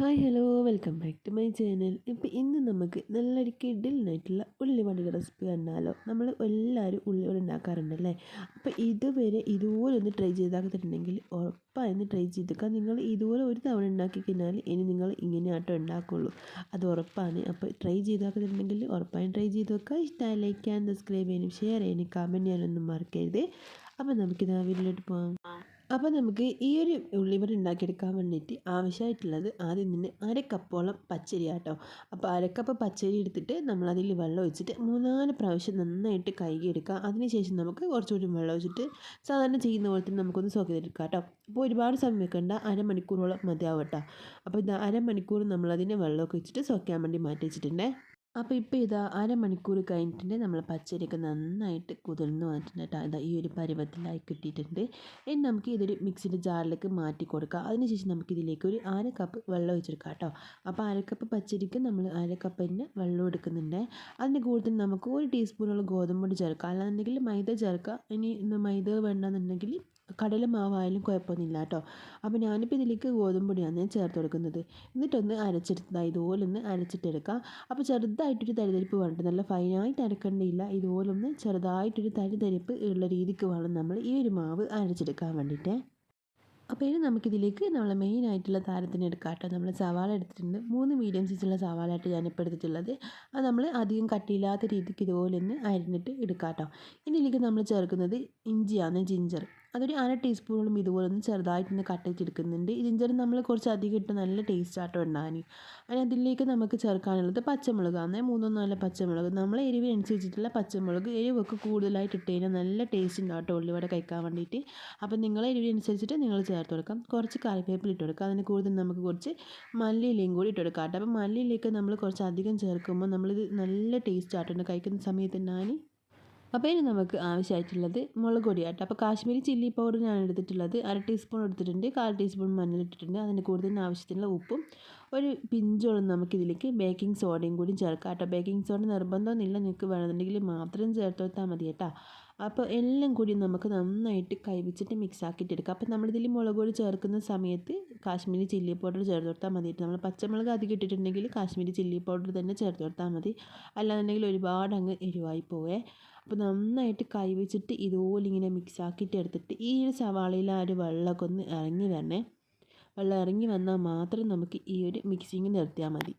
Hi hello welcome back to my channel. ഇപ്പോൾ ഇന്ന് നമുക്ക് നല്ലൊരു കിഡിലിനായിട്ടുള്ള ഉള്ളിവടയുടെ റെസിപ്പി കണ്ടാലോ. നമ്മൾ എല്ലാവരും ഉള്ളിവട ഉണ്ടാക്കാറുണ്ടല്ലേ? അപ്പോൾ ഇതുവരെ ഇതുപോലെ ഒന്ന് ട്രൈ ചെയ്താക്കിയിട്ടുണ്ടെങ്കിൽ ഉറപ്പായിരുന്നു ട്രൈ ചെയ്തേക്കാം നിങ്ങൾ ഇതുപോലെ ഒരു തവണ ഉണ്ടാക്കി കഴിഞ്ഞാൽ ഇനി നിങ്ങൾ ഇങ്ങനെ ആട്ടോ ഉണ്ടാക്കുള്ളൂ. അത് ഉറപ്പാണ്. അപ്പോൾ ട്രൈ ചെയ്താക്കിയിട്ടുണ്ടെങ്കിൽ ഉറപ്പായും ട്രൈ ചെയ്ത് വെക്കുക ഇഷ്ടമായി ലൈക്ക് ചെയ്യാൻ സബ്സ്ക്രൈബ് ചെയ്യാനും ഷെയർ ചെയ്യാനും കമന്റ് ചെയ്യാനൊന്നും മറക്കരുത്. അപ്പോൾ നമുക്കിത് ആ വീട്ടിലോട്ട് പോകാം അപ്പോൾ നമുക്ക് ഈ ഒരു ഉള്ളിവട ഉണ്ടാക്കിയെടുക്കാൻ വേണ്ടിയിട്ട് ആവശ്യമായിട്ടുള്ളത് ആദ്യം തന്നെ അര പച്ചരി ആട്ടോ. അപ്പോൾ അരക്കപ്പ് പച്ചരി എടുത്തിട്ട് നമ്മൾ അതിൽ വെള്ളം ഒഴിച്ചിട്ട് മൂന്നാൽ പ്രാവശ്യം നന്നായിട്ട് കഴുകിയെടുക്കുക. അതിനുശേഷം നമുക്ക് കുറച്ചുകൂടി വെള്ളം ഒഴിച്ചിട്ട് സാധാരണ ചെയ്യുന്ന പോലെ തന്നെ നമുക്കൊന്ന് സോക്ക് ചെയ്തെടുക്കാം കേട്ടോ. അപ്പോൾ ഒരുപാട് സമയം വെക്കേണ്ട. അരമണിക്കൂറോളം മതിയാവും കേട്ടോ. അപ്പോൾ ഇത് അരമണിക്കൂർ നമ്മളതിനെ വെള്ളമൊക്കെ വെച്ചിട്ട് സോക്കാൻ വേണ്ടി മാറ്റി വെച്ചിട്ടുണ്ടേ. അപ്പോൾ ഇപ്പോൾ ഇതാ അരമണിക്കൂർ കഴിഞ്ഞിട്ടുണ്ട്. നമ്മൾ പച്ചരിയൊക്കെ നന്നായിട്ട് കുതിർന്ന് വന്നിട്ടുണ്ട് കേട്ടോ ഇതാ ഈ ഒരു പരുവത്തിലായി കിട്ടിയിട്ടുണ്ട്. ഇനി നമുക്ക് ഇതൊരു മിക്സിയുടെ ജാറിലേക്ക് മാറ്റി കൊടുക്കാം. അതിനുശേഷം നമുക്ക് ഇതിലേക്ക് ഒരു അര കപ്പ് വെള്ളം ഒഴിച്ചെടുക്കാം കേട്ടോ അപ്പോൾ അര കപ്പ് പച്ചരിക്ക് നമ്മൾ അര കപ്പ് തന്നെ വെള്ളം എടുക്കുന്നുണ്ട്. അതിന്റെ കൂടുതൽ നമുക്ക് ഒരു ടീസ്പൂണോളം ഗോതമ്പ് പൊടി ചേർക്കാം. അല്ലാന്നുണ്ടെങ്കിൽ മൈദ ചേർക്കാം. ഇനി മൈദ വേണ്ടെന്നുണ്ടെങ്കിൽ കടല മാവായാലും കുഴപ്പമൊന്നുമില്ല കേട്ടോ. അപ്പോൾ ഞാനിപ്പോൾ ഇതിലേക്ക് ഗോതമ്പ് പൊടിയാണ് ഞാൻ ചേർത്ത് കൊടുക്കുന്നത്. എന്നിട്ടൊന്ന് അരച്ചെടുത്തതാണ് ഇതുപോലൊന്ന് അരച്ചിട്ടെടുക്കാം. അപ്പോൾ ചെറുതായിട്ടൊരു തരിതരിപ്പ് വേണ്ട? നല്ല ഫൈനായിട്ട് അരക്കേണ്ടിയില്ല ഇതുപോലൊന്ന് ചെറുതായിട്ടൊരു തരിതരിപ്പ് ഉള്ള രീതിക്ക് വേണം നമ്മൾ ഈ ഒരു മാവ് അരച്ചെടുക്കാൻ വേണ്ടിയിട്ട്. അപ്പോൾ ഇനി നമുക്കിതിലേക്ക് നമ്മൾ മെയിൻ ആയിട്ടുള്ള താരത്തിന് എടുക്കാം കേട്ടോ. നമ്മൾ സവാള എടുത്തിട്ടുണ്ട്. മൂന്ന് മീഡിയം സൈസുള്ള ഞാൻ ഞാനിപ്പോൾ എടുത്തിട്ടുള്ളത്. അത് നമ്മൾ അധികം കട്ടിയില്ലാത്ത രീതിക്ക് ഇതുപോലെ ഒന്ന് അരിഞ്ഞിട്ട് എടുക്കാം കേട്ടോ. ഇതിലേക്ക് നമ്മൾ ചേർക്കുന്നത് ഇഞ്ചിയാണ്. ജിഞ്ചർ അതൊരു അര ടീസ്പൂണോളം ഇതുപോലെ ഒന്ന് ചെറുതായിട്ടൊന്ന് കട്ട് ചെയ്തെടുക്കുന്നുണ്ട്. ജിഞ്ചർ നമ്മൾ കുറച്ച് അധികം ഇട്ട് നല്ല ടേസ്റ്റ് ആട്ടോ ഉണ്ടാകാൻ അതിന് അതിലേക്ക് നമുക്ക് ചേർക്കാനുള്ളത് പച്ചമുളക് അന്നേ മൂന്നോ നാലോ പച്ചമുളക്. നമ്മൾ എരിവിനനുസരിച്ചിട്ടുള്ള പച്ചമുളക് എരിവൊക്കെ കൂടുതലായിട്ട് ഇട്ട് കഴിഞ്ഞാൽ നല്ല ടേസ്റ്റ് ഉണ്ടാവും ഉള്ളിവട കഴിക്കാൻ വേണ്ടിയിട്ട്. അപ്പം നിങ്ങൾ എരിവിനനുസരിച്ചിട്ട് നിങ്ങൾ ചേർത്ത് കൊടുക്കാം. കുറച്ച് കറിവേപ്പില ഇട്ട് കൊടുക്കുക അതിന് കൂടുതൽ നമുക്ക് കുറച്ച് മല്ലിയിലയും കൂടി ഇട്ട് കൊടുക്കാം കേട്ടോ. അപ്പം മല്ലിയിലേക്ക് നമ്മൾ കുറച്ച് അധികം ചേർക്കുമ്പോൾ നമ്മളിത് നല്ല ടേസ്റ്റ് ആയിട്ടുണ്ട് കഴിക്കുന്ന സമയത്ത് ഞാൻ അപ്പോൾ ഇനി നമുക്ക് ആവശ്യമായിട്ടുള്ളത് മുളക് പൊടിയാട്ടോ. അപ്പോൾ കാശ്മീരി ചില്ലി പൗഡർ ഞാൻ എടുത്തിട്ടുള്ളത് അര ടീസ്പൂൺ എടുത്തിട്ടുണ്ട് കാൽ ടീസ്പൂൺ മഞ്ഞൾ ഇട്ടിട്ടുണ്ട്. അതിന് കൂടുതൽ ആവശ്യത്തിനുള്ള ഉപ്പും ഒരു പിഞ്ചോളം നമുക്കിതിലേക്ക്. ബേക്കിംഗ് സോഡയും കൂടി ചേർക്കാം കേട്ടോ. ബേക്കിംഗ് സോഡ നിർബന്ധമൊന്നുമില്ല. നിങ്ങൾക്ക് വേണമെന്നുണ്ടെങ്കിൽ മാത്രം ചേർത്ത് കൊടുത്താൽ മതി കേട്ടോ. അപ്പോൾ എല്ലാം കൂടി നമുക്ക് നന്നായിട്ട് കൈവച്ചിട്ട് മിക്സ് ആക്കിയിട്ട് എടുക്കാം അപ്പോൾ നമ്മളിതിൽ മുളക് പൊടി ചേർക്കുന്ന സമയത്ത് കാശ്മീരി ചില്ലി പൗഡർ ചേർത്ത് കൊടുത്താൽ മതി നമ്മൾ പച്ചമുളക് അധികം ഇട്ടിട്ടുണ്ടെങ്കിൽ കാശ്മീരി ചില്ലി പൗഡർ തന്നെ ചേർത്ത് കൊടുത്താൽ മതി. അല്ലാന്നുണ്ടെങ്കിൽ ഒരുപാട് അങ്ങ് എരിവായി പോവേ. അപ്പോൾ നന്നായിട്ട് കൈവച്ചിട്ട് ഇതുപോലെ ഇങ്ങനെ മിക്സ് ആക്കിയിട്ട് എടുത്തിട്ട് ഈ ഒരു സവാളയിൽ ആ ഒരു വെള്ളമൊക്കെ ഒന്ന് ഇറങ്ങി വരണേ. വെള്ളം ഇറങ്ങി വന്നാൽ മാത്രം നമുക്ക് ഈ ഒരു മിക്സിങ് നിർത്തിയാൽ മതി.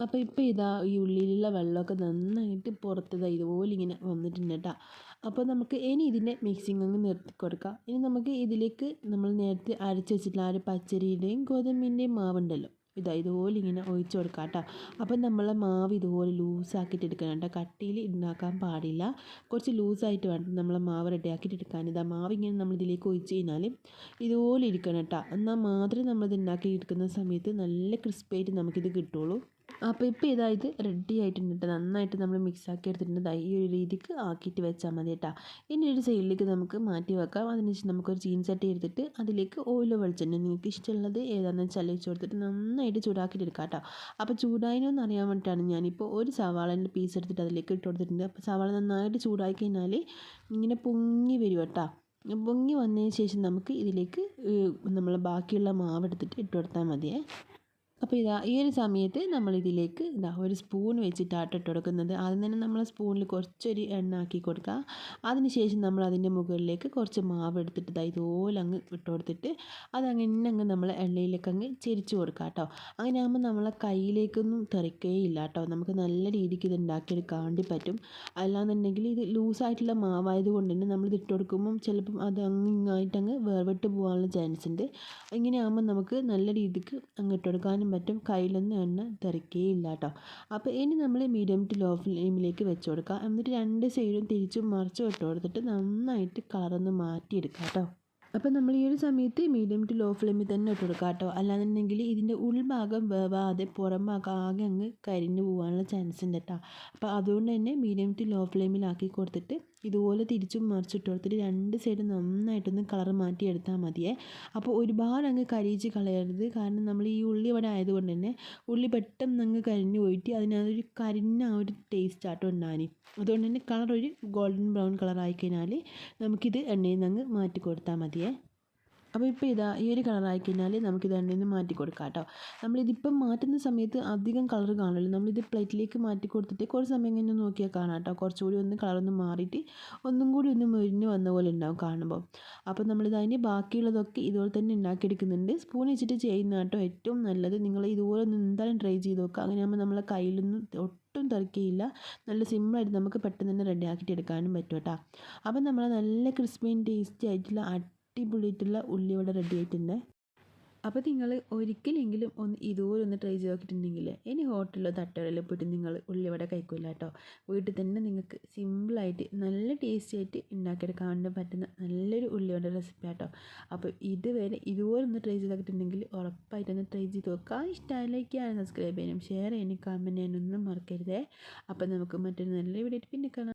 അപ്പോൾ ഇപ്പോൾ ഇതാ ഈ ഉള്ളിലുള്ള വെള്ളമൊക്കെ നന്നായിട്ട് പുറത്തതാ ഇതുപോലെ ഇങ്ങനെ വന്നിട്ടുണ്ട് കേട്ടോ. അപ്പോൾ നമുക്ക് ഇനി ഇതിന്റെ മിക്സിങ് അങ്ങ് നിർത്തി കൊടുക്കാം. ഇനി നമുക്ക് ഇതിലേക്ക് നമ്മൾ നേരത്തെ അരച്ച് വെച്ചിട്ടുള്ള ആ ഒരു പച്ചരിയുടെയും ഗോതമ്പിന്റെയും മാവുണ്ടല്ലോ. ഇതാ ഇതുപോലെ ഇങ്ങനെ ഒഴിച്ച് കൊടുക്കാം കേട്ടോ അപ്പം നമ്മൾ മാവ് ഇതുപോലെ ലൂസാക്കിയിട്ട് എടുക്കണം കേട്ടോ. കട്ടിയിൽ ഉണ്ടാക്കാൻ പാടില്ല. കുറച്ച് ലൂസായിട്ട് വേണം നമ്മൾ മാവ് റെഡിയാക്കിയിട്ട് എടുക്കാൻ. ഇതാ മാവ് ഇങ്ങനെ നമ്മൾ ഇതിലേക്ക് ഒഴിച്ച് കഴിഞ്ഞാൽ ഇതുപോലെ ഇരിക്കണം കേട്ടോ. എന്നാൽ മാത്രമേ നമ്മളിത് ഉണ്ടാക്കി എടുക്കുന്ന സമയത്ത് നല്ല ക്രിസ്പായിട്ട് നമുക്കിത് കിട്ടുള്ളൂ. അപ്പോൾ ഇപ്പോൾ ഇതാ ഇത് റെഡി ആയിട്ടുണ്ട് കേട്ടോ. നന്നായിട്ട് നമ്മൾ മിക്സ് ആക്കി എടുത്തിട്ടുണ്ട്. ഈ ഒരു രീതിക്ക് ആക്കിയിട്ട് വെച്ചാൽ മതി കേട്ടോ. ഇനി ഒരു സൈഡിലേക്ക് നമുക്ക് മാറ്റി വെക്കാം. അതിന് അതിനുശേഷം നമുക്കൊരു ചീൻചട്ടി എടുത്തിട്ട് അതിലേക്ക് ഓയിൽ വെളിച്ചെണ്ണ നിങ്ങൾക്ക് ഇഷ്ടമുള്ളത് ഏതാണെന്ന് വെച്ചാൽ വെച്ച് കൊടുത്തിട്ട് നന്നായിട്ട് ചൂടാക്കിയിട്ട് എടുക്കാം കേട്ടോ. അപ്പോൾ ചൂടായിനോന്ന് അറിയാൻ വേണ്ടിയിട്ടാണ് ഞാനിപ്പോൾ ഒരു സവാളേന്റെ പീസ് എടുത്തിട്ട് അതിലേക്ക് ഇട്ട് കൊടുത്തിട്ടുണ്ട്. അപ്പോൾ സവാള നന്നായിട്ട് ചൂടാക്കി കഴിഞ്ഞാൽ ഇങ്ങനെ പൊങ്ങി വരും കേട്ടോ. പൊങ്ങി വന്നതിന് ശേഷം നമുക്ക് ഇതിലേക്ക് നമ്മൾ ബാക്കിയുള്ള മാവ് എടുത്തിട്ട് ഇട്ട് കൊടുത്താൽ മതിയേ. അപ്പോൾ ഇതാ ഈ ഒരു സമയത്ത് നമ്മൾ ഇതിലേക്ക് ഇതാ ഒരു സ്പൂൺ വെച്ചിട്ട് ഇട്ട് കൊടുക്കുന്നത്. ആദ്യം തന്നെ നമ്മൾ സ്പൂണിൽ കുറച്ചൊരു എണ്ണ ആക്കി കൊടുക്കുക. അതിനുശേഷം നമ്മൾ അതിന്റെ മുകളിലേക്ക് കുറച്ച് മാവ് എടുത്തിട്ട് ഇതാ ഇതുപോലെ അങ്ങ് ഇട്ട് കൊടുത്തിട്ട് അത് അങ്ങനെ അങ്ങ് നമ്മൾ എണ്ണയിലേക്ക് അങ്ങ് ചെരിച്ച് കൊടുക്കുക കേട്ടോ. അങ്ങനെ ആകുമ്പോൾ നമ്മളെ കയ്യിലേക്കൊന്നും തെറിക്കുകയില്ല കേട്ടോ. നമുക്ക് നല്ല രീതിക്ക് ഇത് ഉണ്ടാക്കിയെടുക്കാൻ വേണ്ടി പറ്റും. അല്ലാന്നുണ്ടെങ്കിൽ ഇത് ലൂസായിട്ടുള്ള മാവായത് കൊണ്ട് തന്നെ നമ്മളിത് ഇട്ട് കൊടുക്കുമ്പം ചിലപ്പം അത് അങ്ങ് അങ്ങ് വേർവിട്ട് പോകാനുള്ള ചാൻസ് ഉണ്ട്. ഇങ്ങനെ ആകുമ്പോൾ നമുക്ക് നല്ല രീതിക്ക് അങ്ങ് ഇട്ട് കൊടുക്കാനും പറ്റും. കയ്യിലൊന്നും എണ്ണ തെറിക്കുകയില്ല കേട്ടോ അപ്പോൾ ഇനി നമ്മൾ മീഡിയം ടു ലോ ഫ്ലെയിമിലേക്ക് വെച്ച് കൊടുക്കുക എന്നിട്ട് രണ്ട് സൈഡും തിരിച്ചും മറിച്ചും ഇട്ട് കൊടുത്തിട്ട് നന്നായിട്ട് കളറൊന്ന് മാറ്റിയെടുക്കാം കേട്ടോ അപ്പോൾ നമ്മൾ ഈ ഒരു സമയത്ത് മീഡിയം ടു ലോ ഫ്ലെയിമിൽ തന്നെ ഇട്ട് കൊടുക്കുക കേട്ടോ. അല്ലാന്നുണ്ടെങ്കിൽ ഇതിന്റെ ഉൾഭാഗം വേവാതെ പുറം ഭാഗം ആകെ അങ്ങ് കരിഞ്ഞു പോകാനുള്ള ചാൻസ് ഉണ്ട് കേട്ടോ. അപ്പോൾ അതുകൊണ്ട് തന്നെ മീഡിയം ടു ലോ ഫ്ലെയിമിലാക്കി കൊടുത്തിട്ട് ഇതുപോലെ തിരിച്ചും മറിച്ചിട്ട് കൊടുത്തിട്ട് രണ്ട് സൈഡ് നന്നായിട്ടൊന്ന് കളർ മാറ്റി എടുത്താൽ മതിയേ. അപ്പോൾ ഒരുപാട് അങ്ങ് കരിയിച്ച് കളയരുത്. കാരണം നമ്മൾ ഈ ഉള്ളി ഇവിടെ ആയതുകൊണ്ട് തന്നെ ഉള്ളി പെട്ടെന്ന് അങ്ങ് കരിഞ്ഞു പോയിട്ട് അതിനകത്തൊരു കരിഞ്ഞ ആ ഒരു ടേസ്റ്റ് ആട്ടോ ഉണ്ടാനി അതുകൊണ്ട് തന്നെ കളർ ഒരു ഗോൾഡൻ ബ്രൗൺ കളർ ആയിക്കഴിഞ്ഞാൽ നമുക്കിത് എണ്ണയിൽ നിന്ന് അങ്ങ് മാറ്റി കൊടുത്താൽ മതിയേ. അപ്പോൾ ഇപ്പോൾ ഇതാ ഈ ഒരു കളറായി കഴിഞ്ഞാൽ നമുക്കിത് എണ്ണയിൽ നിന്ന് മാറ്റി കൊടുക്കാം കേട്ടോ. നമ്മളിതിപ്പം മാറ്റുന്ന സമയത്ത് അധികം കളർ കാണില്ല നമ്മളിത് പ്ലേറ്റിലേക്ക് മാറ്റി കൊടുത്തിട്ട് കുറച്ച് സമയം കഴിഞ്ഞ് നോക്കിയാൽ കാണാം കേട്ടോ. കുറച്ചുകൂടി ഒന്ന് കളറൊന്ന് മാറിയിട്ട് ഒന്നും കൂടി ഒന്ന് മുരിഞ്ഞ് വന്ന പോലെ ഉണ്ടാവും കാണുമ്പോൾ. അപ്പോൾ നമ്മളിത് അതിന് ബാക്കിയുള്ളതൊക്കെ ഇതുപോലെ തന്നെ ഉണ്ടാക്കിയെടുക്കുന്നുണ്ട്. സ്പൂൺ വെച്ചിട്ട് ചെയ്യുന്ന കേട്ടോ ഏറ്റവും നല്ലത്. നിങ്ങൾ ഇതുപോലെ ഒന്ന് എന്തായാലും ട്രൈ ചെയ്ത് നോക്കുക. അങ്ങനെയാകുമ്പോൾ നമ്മളെ കയ്യിലൊന്നും ഒട്ടും തെറിക്കുകയില്ല നല്ല സിമ്പിളായിട്ട് നമുക്ക് പെട്ടെന്ന് തന്നെ റെഡി ആക്കിയിട്ട് എടുക്കാനും പറ്റും കേട്ടോ. അപ്പം നമ്മൾ നല്ല ക്രിസ്പിയും ടേസ്റ്റി ആയിട്ടുള്ള അടിപൊളിയായിട്ടുള്ള ഉള്ളിവട റെഡി ആയിട്ടുണ്ട്. അപ്പോൾ നിങ്ങൾ ഒരിക്കലെങ്കിലും ഒന്ന് ഇതുപോലെ ഒന്ന് ട്രൈ ചെയ്ത് നോക്കിയിട്ടുണ്ടെങ്കിൽ ഇനി ഹോട്ടലിലോ തട്ടുകടയിലോ പോയിട്ട് നിങ്ങൾ ഉള്ളിവട കഴിക്കില്ല കേട്ടോ വീട്ടിൽ തന്നെ നിങ്ങൾക്ക് സിമ്പിളായിട്ട് നല്ല ടേസ്റ്റി ആയിട്ട് ഉണ്ടാക്കിയെടുക്കാൻ പറ്റുന്ന നല്ലൊരു ഉള്ളിവട റെസിപ്പി കേട്ടോ അപ്പോൾ ഇതുവരെ ഇതുപോലെ ഒന്ന് ട്രൈ ചെയ്ത് നോക്കിയിട്ടുണ്ടെങ്കിൽ ഉറപ്പായിട്ടൊന്ന് ട്രൈ ചെയ്ത് നോക്കുക. ഇഷ്ടമായി ലൈക്ക് ചെയ്യാനും സബ്സ്ക്രൈബ് ചെയ്യാനും ഷെയർ ചെയ്യാനും കമന്റ് ചെയ്യാനൊന്നും മറക്കരുതേ. അപ്പോൾ നമുക്ക് മറ്റൊരു നല്ല വീഡിയോ പിന്നെ കാണാം.